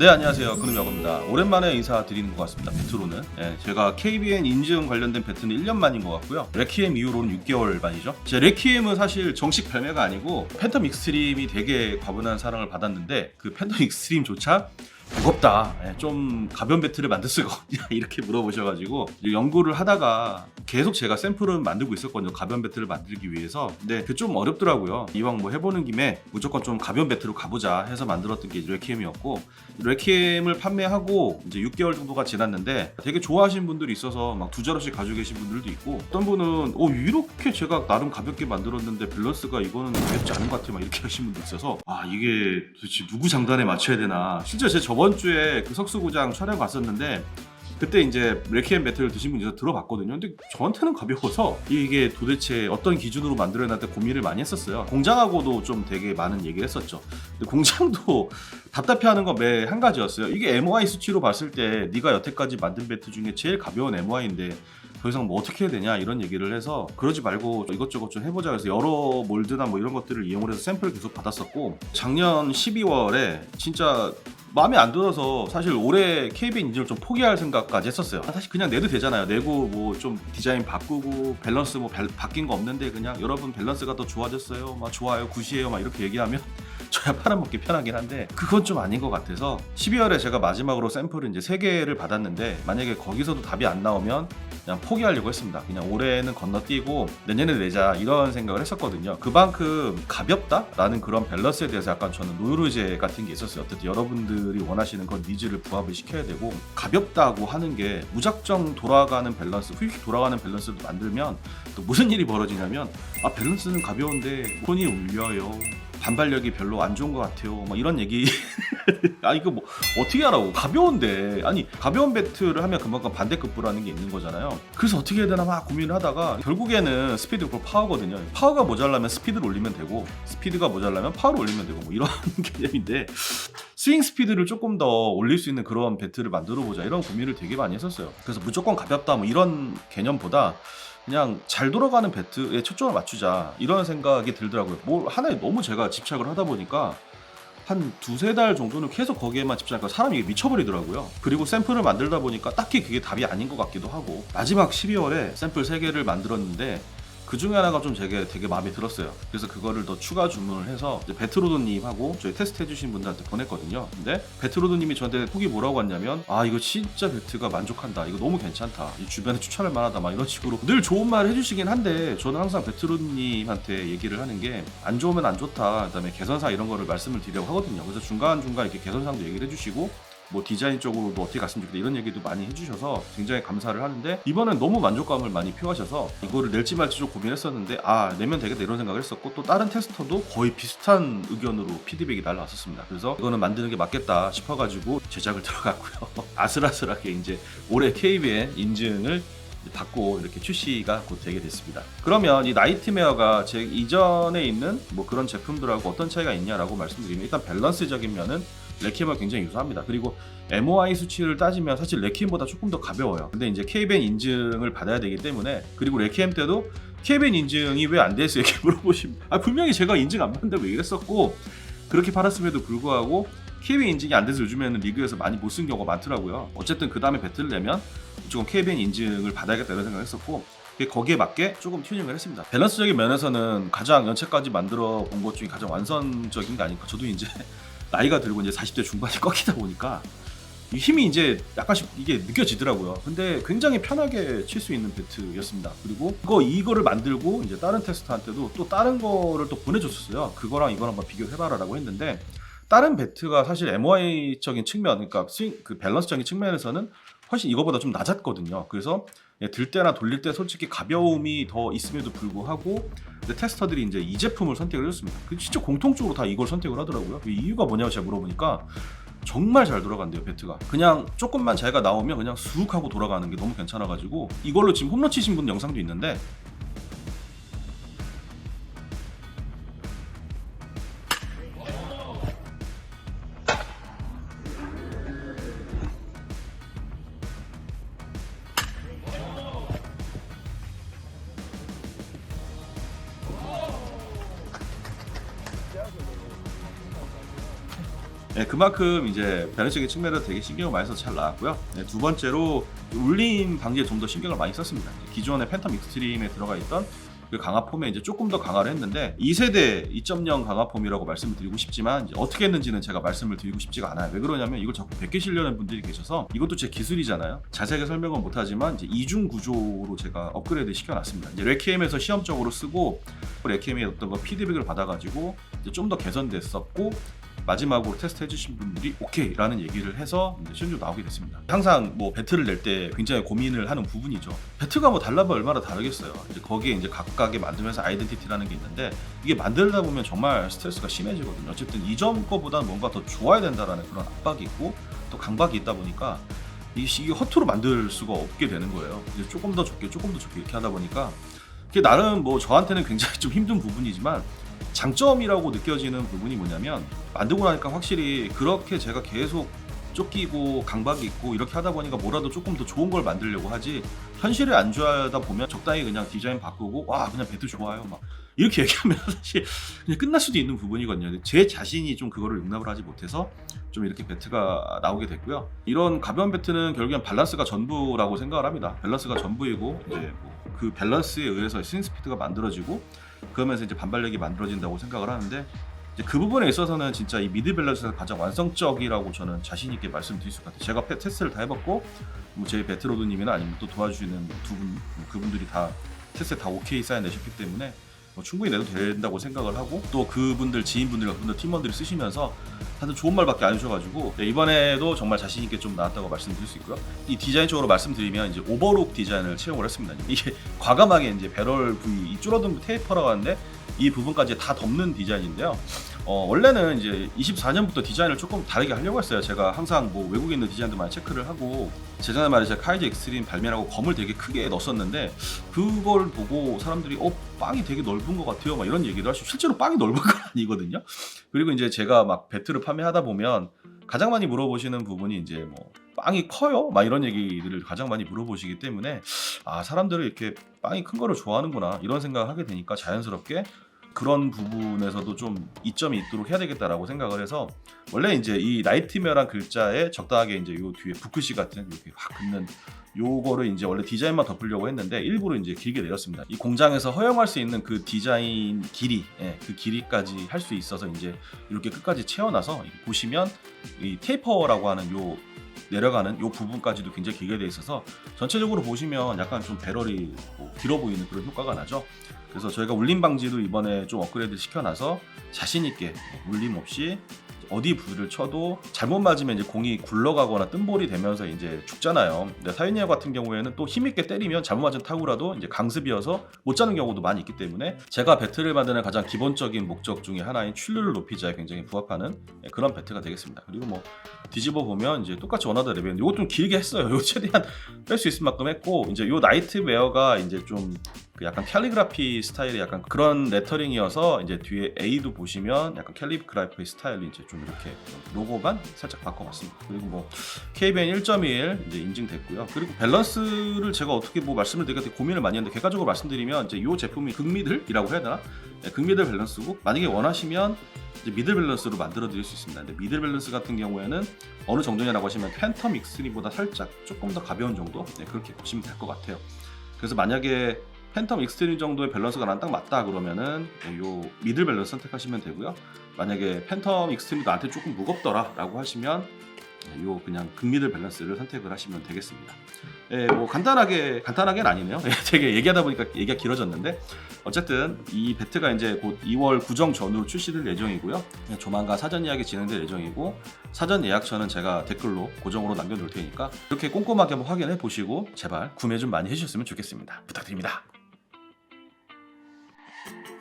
네 안녕하세요. 그놈여고입니다. 오랜만에 인사드리는 것 같습니다. 배트로는. 예, 제가 KBN 인증 관련된 배트는 1년 만인 것 같고요. 레퀴엠 이후로는 6개월 만이죠. 제 레퀴엠은 사실 정식 발매가 아니고 팬텀 익스트림이 되게 과분한 사랑을 받았는데 그 팬텀 익스트림조차 무겁다. 예, 좀 가벼운 배트를 만들 수가 없냐 이렇게 물어보셔가지고 연구를 하다가 계속 제가 샘플을 만들고 있었거든요. 가벼운 배트를 만들기 위해서. 근데 그 좀 어렵더라고요. 이왕 뭐 해보는 김에 무조건 좀 가벼운 배트로 가보자 해서 만들었던 게 레퀴엠이었고 레퀴엠을 판매하고 이제 6개월 정도가 지났는데 되게 좋아하시는 분들이 있어서 막 두 자루씩 가지고 계신 분들도 있고 어떤 분은 어 이렇게 제가 나름 가볍게 만들었는데 밸런스가 이거는 가볍지 않은 것 같아 막 이렇게 하신 분도 있어서 아 이게 도대체 누구 장단에 맞춰야 되나. 실제 제 저번 주에 그 석수구장 촬영 갔었는데 그때 이제 레퀴엠 배틀을 드신 분이 서 들어봤거든요. 근데 저한테는 가벼워서 이게 도대체 어떤 기준으로 만들어놨나 고민을 많이 했었어요. 공장하고도 좀 되게 많은 얘기를 했었죠. 근데 공장도 답답해하는 건 매 한 가지였어요. 이게 MOI 수치로 봤을 때 네가 여태까지 만든 배트 중에 제일 가벼운 MOI인데 더 이상 뭐 어떻게 해야 되냐 이런 얘기를 해서 그러지 말고 이것저것 좀 해보자 그래서 여러 몰드나 뭐 이런 것들을 이용을 해서 샘플을 계속 받았었고 작년 12월에 진짜 마음에 안 들어서 사실 올해 KBN 인증을 좀 포기할 생각까지 했었어요. 아, 사실 그냥 내도 되잖아요. 내고 뭐 좀 디자인 바꾸고 밸런스 뭐 발- 바뀐 거 없는데 그냥 여러분 밸런스가 더 좋아졌어요. 막 좋아요, 굿이에요, 막 이렇게 얘기하면 저야 팔아먹기 편하긴 한데 그건 좀 아닌 것 같아서 12월에 제가 마지막으로 샘플을 이제 3개를 받았는데 만약에 거기서도 답이 안 나오면 그냥 포기하려고 했습니다. 그냥 올해는 건너뛰고 내년에 내자 이런 생각을 했었거든요. 그만큼 가볍다라는 그런 밸런스에 대해서 약간 저는 노르제 같은 게 있었어요. 어쨌든 여러분들이 원하시는 건 니즈를 부합을 시켜야 되고 가볍다고 하는 게 무작정 돌아가는 밸런스, 휙 돌아가는 밸런스를 만들면 또 무슨 일이 벌어지냐면 아 밸런스는 가벼운데 손이 울려요. 반발력이 별로 안 좋은 것 같아요. 뭐 이런 얘기. 아 이거 뭐 어떻게 하라고? 가벼운데 아니 가벼운 배트를 하면 그만큼 반대급부라는 게 있는 거잖아요. 그래서 어떻게 해야 되나 막 고민을 하다가 결국에는 스피드 고 파워거든요. 파워가 모자라면 스피드를 올리면 되고 스피드가 모자라면 파워를 올리면 되고 뭐 이런 개념인데 스윙 스피드를 조금 더 올릴 수 있는 그런 배트를 만들어 보자 이런 고민을 되게 많이 했었어요. 그래서 무조건 가볍다 뭐 이런 개념보다 그냥 잘 돌아가는 배트에 초점을 맞추자 이런 생각이 들더라고요. 뭘 하나에 너무 제가 집착을 하다 보니까 한 두세 달 정도는 계속 거기에만 집착하니까 사람이 미쳐버리더라고요. 그리고 샘플을 만들다 보니까 딱히 그게 답이 아닌 것 같기도 하고 마지막 12월에 샘플 3개를 만들었는데 그 중에 하나가 좀 되게 되게 마음에 들었어요. 그래서 그거를 더 추가 주문을 해서 베트로드님하고 저희 테스트 해주신 분들한테 보냈거든요. 근데 베트로드님이 저한테 후기 뭐라고 왔냐면 아 이거 진짜 베트가 만족한다. 이거 너무 괜찮다. 이 주변에 추천할 만하다. 막 이런 식으로 늘 좋은 말 해주시긴 한데 저는 항상 베트로드님한테 얘기를 하는 게 안 좋으면 안 좋다. 그다음에 개선사 이런 거를 말씀을 드리려고 하거든요. 그래서 중간 중간 이렇게 개선사도 얘기를 해주시고 뭐 디자인 쪽으로도 어떻게 갔으면 좋겠다 이런 얘기도 많이 해주셔서 굉장히 감사를 하는데 이번엔 너무 만족감을 많이 표하셔서 이거를 낼지 말지 좀 고민했었는데 아 내면 되겠다 이런 생각을 했었고 또 다른 테스터도 거의 비슷한 의견으로 피드백이 날라왔었습니다 그래서 이거는 만드는 게 맞겠다 싶어가지고 제작을 들어갔고요 아슬아슬하게 이제 올해 KBN 인증을 받고 이렇게 출시가 곧 되게 됐습니다. 그러면 이 나이트메어가 제 이전에 있는 뭐 그런 제품들하고 어떤 차이가 있냐라고 말씀드리면 일단 밸런스적인 면은 레퀴엠과 굉장히 유사합니다. 그리고 MOI 수치를 따지면 사실 레퀴엠보다 조금 더 가벼워요. 근데 이제 KBN 인증을 받아야 되기 때문에 그리고 레퀴엠 때도 KBN 인증이 왜안 됐어요? 이렇게 물어보시면 아 분명히 제가 인증 안 받는다고 얘기했었고 그렇게 팔았음에도 불구하고 KBN 인증이 안 돼서 요즘에는 리그에서 많이 못 쓴 경우가 많더라고요. 어쨌든 그 다음에 배틀을 내면 조금 KBN 인증을 받아야겠다 이런 생각을 했었고 거기에 맞게 조금 튜닝을 했습니다. 밸런스적인 면에서는 가장 연체까지 만들어 본 것 중에 가장 완성적인 게 아닐까. 저도 이제 나이가 들고 이제 40대 중반이 꺾이다 보니까 이 힘이 이제 약간씩 이게 느껴지더라고요. 근데 굉장히 편하게 칠 수 있는 배트였습니다. 그리고 그거 이거를 만들고 이제 다른 테스트한테도 또 다른 거를 또 보내줬었어요. 그거랑 이거랑 한번 비교해봐라라고 했는데 다른 배트가 사실 MOI적인 측면, 그러니까 스윙, 그 밸런스적인 측면에서는 훨씬 이거보다 좀 낮았거든요. 그래서 예, 들 때나 돌릴 때 솔직히 가벼움이 더 있음에도 불구하고 테스터들이 이제 이 제품을 선택을 해줬습니다. 그 진짜 공통적으로 다 이걸 선택을 하더라고요. 그 이유가 뭐냐고 제가 물어보니까 정말 잘 돌아간대요 배트가 그냥 조금만 자기가 나오면 그냥 쑥 하고 돌아가는 게 너무 괜찮아가지고 이걸로 지금 홈런 치신 분 영상도 있는데 네, 그만큼 이제 밸런스적인 측면에서 되게 신경을 많이 써서 잘 나왔고요. 네, 두 번째로 울림 방지에 좀 더 신경을 많이 썼습니다. 기존의 팬텀 익스트림에 들어가 있던 그 강화 폼에 이제 조금 더 강화를 했는데 2세대 2.0 강화 폼이라고 말씀을 드리고 싶지만 어떻게 했는지는 제가 말씀을 드리고 싶지가 않아요. 왜 그러냐면 이걸 자꾸 베끼시려는 분들이 계셔서 이것도 제 기술이잖아요. 자세하게 설명은 못하지만 이제 이중 구조로 제가 업그레이드 시켜놨습니다. 이제 레키엠에서 시험적으로 쓰고 레키엠의 어떤 거 피드백을 받아가지고 좀 더 개선됐었고 마지막으로 테스트 해주신 분들이 오케이라는 얘기를 해서 시험적으로 나오게 됐습니다. 항상 뭐 배트를 낼 때 굉장히 고민을 하는 부분이죠. 배트가 뭐 달라면 얼마나 다르겠어요. 이제 거기에 이제 각각의 만들면서 아이덴티티라는 게 있는데 이게 만들다 보면 정말 스트레스가 심해지거든요. 어쨌든 이전 거보다는 뭔가 더 좋아야 된다라는 그런 압박이 있고 또 강박이 있다 보니까 이 이게 허투루 만들 수가 없게 되는 거예요. 이제 조금 더 좋게 조금 더 좋게 이렇게 하다 보니까 그게 나름 뭐 저한테는 굉장히 좀 힘든 부분이지만 장점이라고 느껴지는 부분이 뭐냐면 만들고 나니까 확실히 그렇게 제가 계속 쫓기고 강박이 있고 이렇게 하다 보니까 뭐라도 조금 더 좋은 걸 만들려고 하지 현실에 안주하다 보면 적당히 그냥 디자인 바꾸고 와 그냥 배트 좋아요 막 이렇게 얘기하면 사실 그냥 끝날 수도 있는 부분이거든요. 제 자신이 좀 그거를 용납을 하지 못해서 좀 이렇게 배트가 나오게 됐고요. 이런 가벼운 배트는 결국엔 밸런스가 전부라고 생각을 합니다. 밸런스가 전부이고 이제 뭐 그 밸런스에 의해서 스윙 스피드가 만들어지고 그러면서 이제 반발력이 만들어진다고 생각을 하는데 그 부분에 있어서는 진짜 이 미드 밸런스가 가장 완성적이라고 저는 자신 있게 말씀드릴 수 같아요. 제가 페- 테스트를 다 해봤고 뭐제 베트로드님이나 아니면 또 도와주시는 두 분 그분들이 다 테스트 다 오케이 사인 내셨기 때문에 뭐 충분히 내도 된다고 생각을 하고 또 그분들 지인분들과 그분들 팀원들이 쓰시면서 다들 좋은 말밖에 안 해주셔가지고 네, 이번에도 정말 자신 있게 좀 나왔다고 말씀드릴 수 있고요. 이 디자인 쪽으로 말씀드리면 이제 오버록 디자인을 채용을 했습니다. 이게 과감하게 이제 배럴 부위 이 줄어든 테이퍼라고 하는데 이 부분까지 다 덮는 디자인인데요. 어, 원래는 이제 24년부터 디자인을 조금 다르게 하려고 했어요. 제가 항상 뭐 외국에 있는 디자인도 많이 체크를 하고 재전에 말이죠 카이즈 엑스트림 발매라고 검을 되게 크게 넣었었는데 그걸 보고 사람들이 어 빵이 되게 넓은 것 같아요. 막 이런 얘기를 하시고 실제로 빵이 넓은 건 아니거든요. 그리고 이제 제가 막 배트를 판매하다 보면 가장 많이 물어보시는 부분이 이제 뭐 빵이 커요? 막 이런 얘기들을 가장 많이 물어보시기 때문에 아 사람들이 이렇게 빵이 큰 거를 좋아하는구나 이런 생각을 하게 되니까 자연스럽게 그런 부분에서도 좀 이점이 있도록 해야 되겠다라고 생각을 해서 원래 이제 이 나이트메어란 글자에 적당하게 이제 요 뒤에 붓글씨 같은 이렇게 확 긋는 요거를 이제 원래 디자인만 덮으려고 했는데 일부러 이제 길게 내렸습니다. 이 공장에서 허용할 수 있는 그 디자인 길이, 예, 그 길이까지 할 수 있어서 이제 이렇게 끝까지 채워놔서 보시면 이 테이퍼라고 하는 요 내려가는 요 부분까지도 굉장히 길게 돼 있어서 전체적으로 보시면 약간 좀 배럴이 뭐 길어 보이는 그런 효과가 나죠. 그래서 저희가 울림 방지도 이번에 좀 업그레이드 시켜놔서 자신 있게 울림 없이 어디 부를 쳐도 잘못 맞으면 이제 공이 굴러가거나 뜬볼이 되면서 이제 죽잖아요. 근데 사이니아 같은 경우에는 또 힘있게 때리면 잘못 맞은 타구라도 이제 강습이어서 못 자는 경우도 많이 있기 때문에 제가 배트를 만드는 가장 기본적인 목적 중에 하나인 출루를 높이자에 굉장히 부합하는 예, 그런 배트가 되겠습니다. 그리고 뭐 뒤집어 보면 이제 똑같이 원하던 레벨인데 이것 좀 길게 했어요. 이거 최대한 뺄 수 있을 만큼 했고 이제 요 나이트 웨어가 이제 좀 그 약간 캘리그라피 스타일의 약간 그런 레터링이어서 이제 뒤에 A도 보시면 약간 캘리그라피 스타일이 이제 좀 이렇게 로고만 살짝 바꿔봤습니다. 그리고 뭐 KBN 1.1 이제 인증됐고요. 그리고 밸런스를 제가 어떻게 뭐 말씀을 드리가 되게 고민을 많이 했는데 객관적으로 말씀드리면 이제 이 제품이 극미들이라고 해야 되나? 네, 극미들 밸런스고 만약에 원하시면 이제 미들 밸런스로 만들어 드릴 수 있습니다. 근데 미들 밸런스 같은 경우에는 어느 정도냐라고 하시면 팬텀 익스트림보다 살짝 조금 더 가벼운 정도 네, 그렇게 보시면 될 것 같아요. 그래서 만약에 팬텀 익스트림 정도의 밸런스가 난 딱 맞다 그러면은 요 미들 밸런스 선택하시면 되고요. 만약에 팬텀 익스트림이 나한테 조금 무겁더라 라고 하시면 요 그냥 극미들 밸런스를 선택을 하시면 되겠습니다. 예, 뭐 간단하게 간단하게는 아니네요. 예, 되게 얘기하다 보니까 얘기가 길어졌는데 어쨌든 이 배트가 이제 곧 2월 구정 전후로 출시될 예정이고요. 예, 조만간 사전 예약이 진행될 예정이고 사전 예약처는 제가 댓글로 고정으로 남겨놓을 테니까 이렇게 꼼꼼하게 한번 확인해 보시고 제발 구매 좀 많이 해주셨으면 좋겠습니다. 부탁드립니다. Thank you.